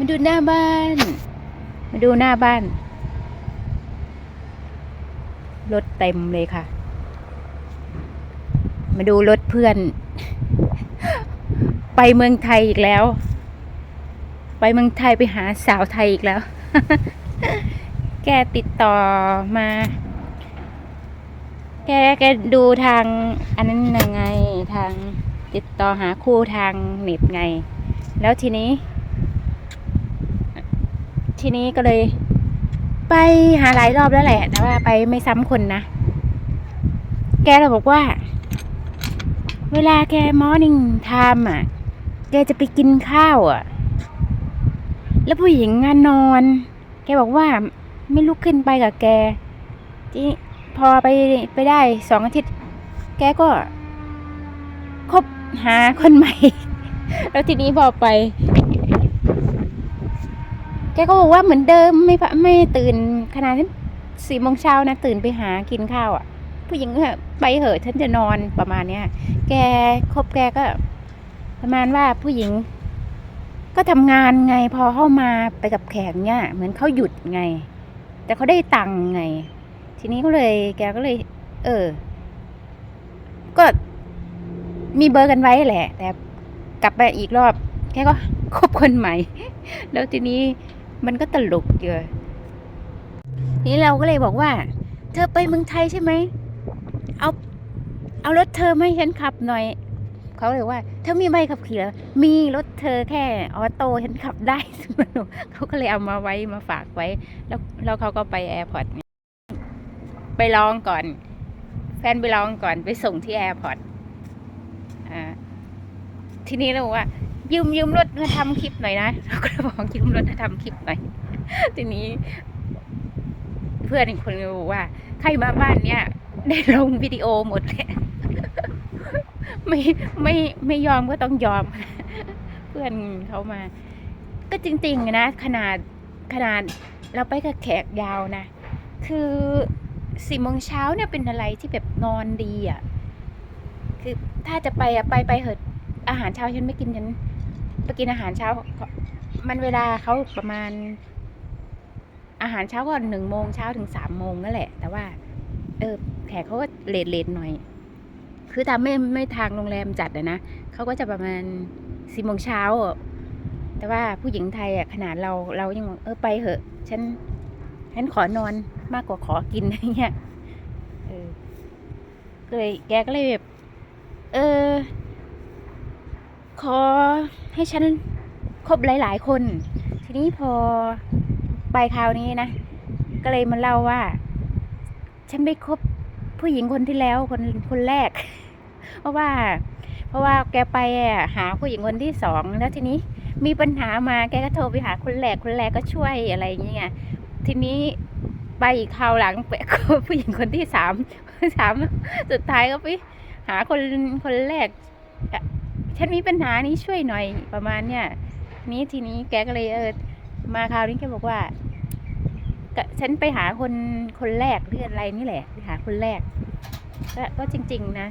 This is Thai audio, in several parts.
มาดูหน้าบ้าน มาดูหน้าบ้าน รถเต็มเลยค่ะ มาดูรถเพื่อน ไปเมืองไทยอีกแล้ว ไปเมืองไทยไปหาสาวไทยอีกแล้ว แกติดต่อมา แกแกดูทาง อันนั้นยังไงทางติดต่อหาคู่ทางเน็ตไง แล้วทีนี้ ทีนี้ก็เลย ไปหาหลายรอบแล้วแหละ แต่ว่าไปไม่ซ้ำคนนะ แกเราบอกว่า เวลาแกมอร์นิ่งไทม์อะ แกจะไปกินข้าวอะ แล้วผู้หญิงงานนอน แกบอกว่าไม่ลุกขึ้นไปกับแกทีนี้พอไปไปได้สองอาทิตย์ แกก็คบหาคนใหม่ แล้วทีนี้พอไป กก็บอกว่าเหมือนเดิมไม่ไม่ตื่นขนาดนั้นสี่โมงเช้านะตื่นไปหากินข้าวอะ ผู้หญิงก็ไปเหอะฉันจะนอนประมาณเนี้ย แกคบแกก็ ประมาณว่าผู้หญิง ก็ทำงานไงพอเข้ามาไปกับแขกเนี่ยเหมือนเขาหยุดไง แต่เขาได้ตังค์ไง ทีนี้ก็เลย แกก็เลย เออ ก็มีเบอร์กันไว้แหละ แต่กลับไปอีกรอบ แกก็คบคนใหม่ แล้วทีนี้ มันก็ตลกเยอะทีนี้เราก็เลยบอกว่า เธอไปเมืองไทยใช่ไหม เอาเอารถเธอมาให้ฉันขับหน่อย เขาเลยว่า เธอมีใบขับขี่หรอมีรถเธอแค่ออโต้ฉันขับได้สมุเขาก็เลยเอามาไว้มาฝากไว้ แล้วแล้วเขาก็ไปแอร์พอร์ตไปลองก่อน แฟนไปลองก่อนไปส่งที่แอร์พอร์ตอ่าทีนี้เราบอกว่า ยืมยืมรถมาทำคลิปหน่อยนะเราก็เลยบอกยืมรถมาทำคลิปหน่อยทีนี้ เพื่อนอีกคนก็บอกว่า ใครมาบ้านเนี้ยได้ลงวิดีโอหมดเลยไม่ไม่ไม่ยอมก็ต้องยอม เพื่อนเขามา ก็จริงๆนะขนาดขนาดเราไปกับแขกยาวนะ คือสี่โมงเช้าเนี่ยเป็นอะไรที่แบบนอนดีอะ คือถ้าจะไปอะไปไปเหอะอาหารเช้าฉันไม่กินฉัน ไปกินอาหารเช้า มันเวลาเขาประมาณ อาหารเช้าก็หนึ่งโมงเช้าถึงสามโมงนั่นแหละ แต่ว่า เออแขกเขาก็เลทเลทหน่อย คือตามไม่ไม่ทางโรงแรมจัดอะนะเขาก็จะประมาณสี่โมงเช้าแต่ว่าผู้หญิงไทยอะขนาดเราเรายังเออไปเหอะ ฉันฉันขอนอนมากกว่าขอกินอะไรเงี้ยเออก็เลยแกก็เลยแบบเออ ขอให้ฉันคบหลาย ๆ คน ทีนี้พอไปคราวนี้นะ ก็เลยมาเล่าว่า ฉันไปคบผู้หญิงคนที่แล้วคนคนแรก เพราะว่า เพราะว่าแกไปหาผู้หญิงคนที่สองแล้วทีนี้มีปัญหามาแกก็โทรไปหาคนแรกคนแรกก็ช่วยอะไรอย่างเงี้ยทีนี้ไปอีกคราวหลังไปคบผู้หญิงคนที่สามสามสุดท้ายก็ไปหาคนคนแรก ฉันมีปัญหานี้ช่วยหน่อยประมาณเนี้ยนี้ทีนี้แกก็เลยเออมาคราวนี้แกบอกว่าฉันไปหาคนคนแรกหรืออะไรนี่แหละไปหาคนแรกก็ก็จริง ๆ นะ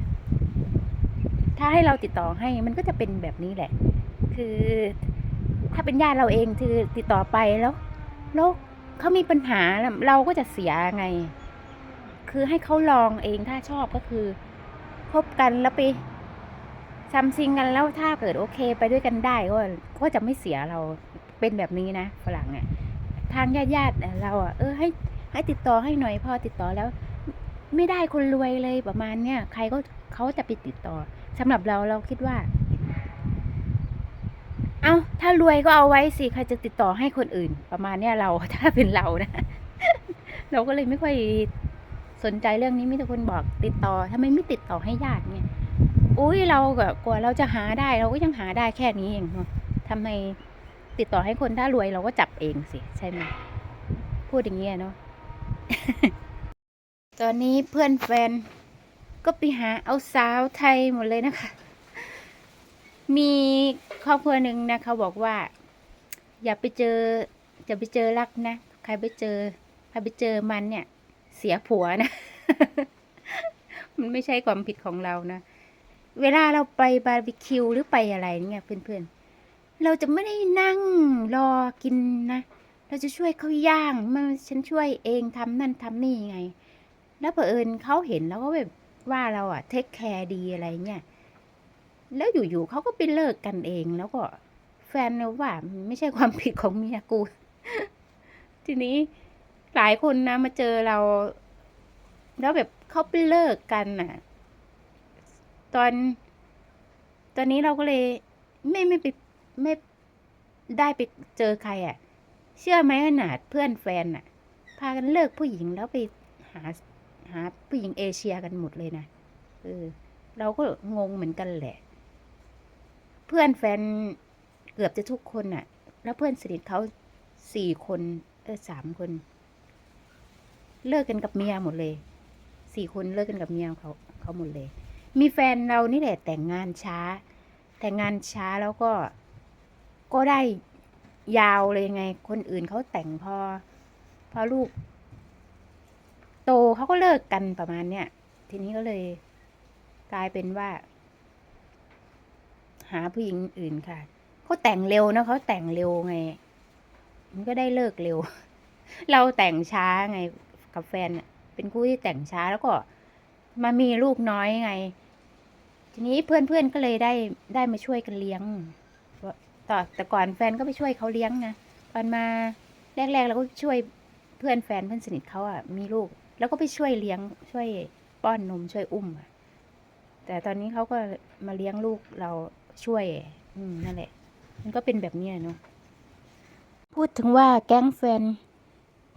ถ้าให้เราติดต่อให้มันก็จะเป็นแบบนี้แหละ คือ ถ้าเป็นญาติเราเองคือติดต่อไปแล้วแล้วเขามีปัญหาเราก็จะเสียไง คือให้เขาลองเองถ้าชอบก็คือคบกันแล้วไป ซัมซิงกันแล้วถ้าเกิดโอเคไปด้วยกันได้ก็ก็จะไม่เสียเราเป็นแบบนี้นะฝรั่งเนี่ยทางญาติญาติๆเราอะเออให้ให้ติดต่อให้หน่อยพอติดต่อแล้ว ไม่ได้คนรวยเลยประมาณเนี้ยใครก็เขาจะไปติดต่อสำหรับเราเราคิดว่า เอาถ้ารวยก็เอาไว้สิใครจะติดต่อให้คนอื่น ประมาณเนี้ยเราถ้าเป็นเรานะเราก็เลยไม่ค่อยสนใจเรื่องนี้มีแต่คนบอกติดต่อทำไมไม่ติดต่อให้ญาติเนี่ย อุ้ยเราก็กว่าเราจะหาได้เราก็ยังหาได้แค่นี้เองเนอะทำไมติดต่อให้คนถ้ารวยเราก็จับเองสิใช่ไหมพูดอย่างเงี้ยเนาะตอนนี้เพื่อนแฟนก็ไปหาเอาสาวไทยหมดเลยนะคะ มีครอบครัวหนึ่งนะเขาบอกว่า อย่าไปเจออย่าไปเจอรักนะ ใครไปเจอใครไปเจอมันเนี่ย เสียผัวนะ มันไม่ใช่ความผิดของเรานะ เวลาเราไปบาร์บีคิวหรือไปอะไรเนี่ยเพื่อนๆ เราจะไม่ได้นั่งรอกินนะ เราจะช่วยเขาย่างมาฉันช่วยเองทำนั่นทำนี่ไง แล้วเผอิญเขาเห็นแล้วก็แบบว่าเราอะเทคแคร์ดีอะไรเงี้ยแล้วอยู่ๆเขาก็ไปเลิกกันเองแล้วก็แฟนเราว่าไม่ใช่ความผิดของเมียกู ทีนี้หลายคนนะมาเจอเรา แล้วแบบเขาไปเลิกกันน่ะ ตอน ตอนนี้เราก็เลยไม่ไม่ไปไม่ได้ไปเจอใครอะ่ะ เชื่อไหมขนาดเพื่อนแฟนอะ พากันเลิกผู้หญิงแล้วไปหาหาผู้หญิงเอเชียกันหมดเลยนะเออเราก็งงเหมือนกันแหละ เพื่อนแฟนเกือบจะทุกคนน่ะ แล้วเพื่อนสนิทเขาสี่คนเออสามคน เลิกกันกับเมียหมดเลยสี่คนเลิกกันกับเมียเขาเขาหมดเลย มีแฟนเรานี่แหละแต่งงานช้า แต่งงานช้าแล้วก็ก็ได้ยาวเลยไง คนอื่นเขาแต่งพอ พอลูก โตเขาก็เลิกกันประมาณเนี้ยทีนี้ก็เลย กลายเป็นว่า หาผู้หญิงอื่นค่ะเขาแต่งเร็วนะเขาแต่งเร็วไง มันก็ได้เลิกเร็ว เราแต่งช้าไงกับแฟนเป็นคู่ที่แต่งช้าแล้วก็มามีลูกน้อยไง ทีนี้เพื่อนๆก็เลยได้ได้มาช่วยกันเลี้ยงต่อแต่ก่อนแฟนก็ไปช่วยเขาเลี้ยงนะตอนมาแรกๆเราก็ช่วยเพื่อนแฟนเพื่อนสนิทเขาอะมีลูก แล้วก็ไปช่วยเลี้ยงช่วยป้อนนมช่วยอุ้มแต่ตอนนี้เขาก็มาเลี้ยงลูกเราช่วย อืมนั่นแหละ มันก็เป็นแบบเนี้ยเนาะพูดถึงว่าแก๊งแฟน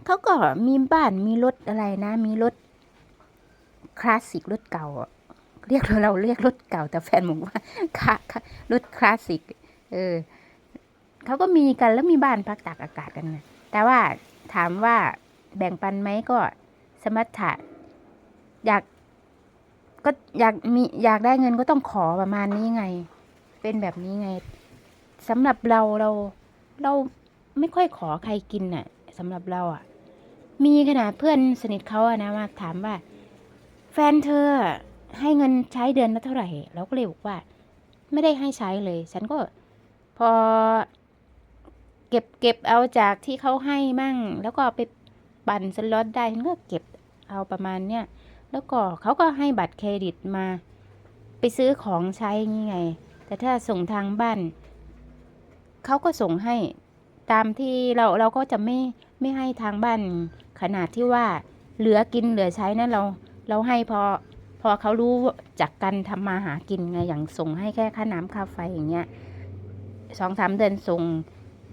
เขาก็มีบ้านมีรถอะไรนะ มีรถคลาสสิกรถเก่าอะ เรียกเราเรียกรถเก่าแต่แฟนบอกว่าค่ะค่ะรถคลาสสิก เออเขาก็มีกันแล้วมีบ้านพักตากอากาศกันนะแต่ว่าถามว่าแบ่งปันไหมก็สมรรถะอยากก็อยากมีอยากได้เงินก็ต้องขอประมาณนี้ไง เป็นแบบนี้ไงสำหรับเราเราเราไม่ค่อยขอใครกินน่ะสำหรับเราอะ มีขนาดเพื่อนสนิทเขาอะนะมาถามว่า แฟนเธอ ให้เงินใช้เดือนละเท่าไหร่ เราก็เลยบอกว่า ไม่ได้ให้ใช้เลย ฉันก็พอ เก็บเก็บเอาจากที่เขาให้มั่ง แล้วก็ไปปั่นสล็อตได้ฉันก็เก็บเอาประมาณเนี้ยแล้วก็เขาก็ให้บัตรเครดิตมา ไปซื้อของใช้งี้ไง แต่ถ้าส่งทางบ้านเขาก็ส่งให้ตามที่เราเราก็จะไม่ไม่ให้ทางบ้านขนาดที่ว่าเหลือกินเหลือใช้นะเรา เราให้พอ พอเขารู้จากการทำมาหากินไงอย่างส่งให้แค่ค่าน้ำค่าไฟอย่างเงี้ยสองสามเดือนส่ง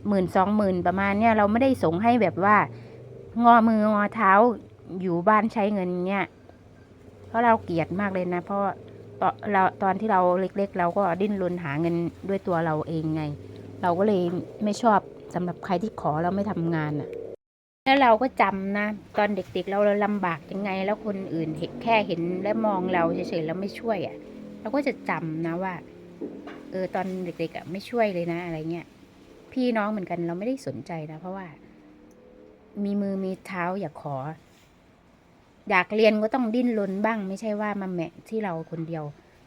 หมื่นสองหมื่นประมาณเนี้ยเราไม่ได้ส่งให้แบบว่า งอมืองอเท้าอยู่บ้านใช้เงินเนี้ยเพราะเราเกลียดมากเลยนะเพราะตอนเราตอนที่เราเล็ก ๆ เราก็ดิ้นรนหาเงินด้วยตัวเราเองไง เราก็เลยไม่ชอบสำหรับใครที่ขอแล้วไม่ทำงานอะ แล้วเราก็จำนะ ตอนเด็กๆเราเราลำบากยังไง แล้วคนอื่นเห็นแค่เห็นและมองเราเฉยๆแล้วไม่ช่วยอะ่ะ เราก็จะจำนะว่า เออตอนเด็กๆอะ่ะไม่ช่วยเลยนะอะไรเงี้ยพี่น้องเหมือนกันเราไม่ได้สนใจนะ เพราะว่า มีมือมีเท้าอยากขอ อยากเรียนก็ต้องดิ้นรนบ้าง ไม่ใช่ว่ามาแมะที่เราคนเดียว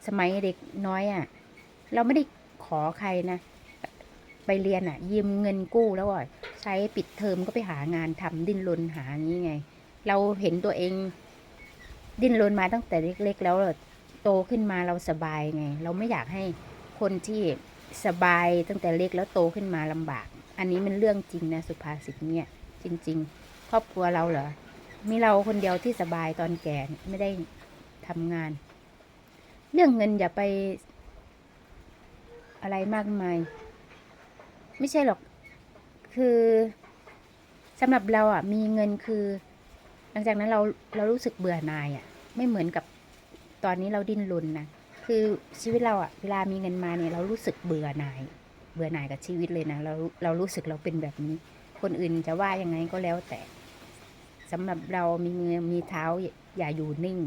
สมัยเด็กน้อยอะ่ะ เราไม่ได้ขอใครนะ ไปเรียนอะ่ะยืมเงินกู้แล้วอะใช้ปิดเทอมก็ไปหางานทำดิ้นรนหานี้ไง เราเห็นตัวเอง ดิ้นรนมาตั้งแต่เล็ก ๆ แล้วโตขึ้นมาเราสบายไง เราไม่อยากให้คนที่สบายตั้งแต่เล็กแล้วโตขึ้นมาลำบาก อันนี้มันเรื่องจริงนะสุภาษิตเนี่ย จริง ๆ ครอบครัวเราเหรอมีเราคนเดียวที่สบายตอนแก่ไม่ได้ทำงาน เรื่องเงินอย่าไปอะไรมากมาย ไม่ใช่หรอก คือสำหรับเราอะ มีเงินคือ หลังจากนั้นเราเรารู้สึกเบื่อหน่ายอะ ไม่เหมือนกับตอนนี้เราดิ้นรนนะคือชีวิตเราอะเวลามีเงินมาเนี่ยเรารู้สึกเบื่อหน่าย เบื่อหน่ายกับชีวิตเลยนะเราเรารู้สึกเราเป็นแบบนี้ คนอื่นจะว่ายังไงก็แล้วแต่สำหรับเรามีเงินมีเท้าอย่าอยู่นิ่ง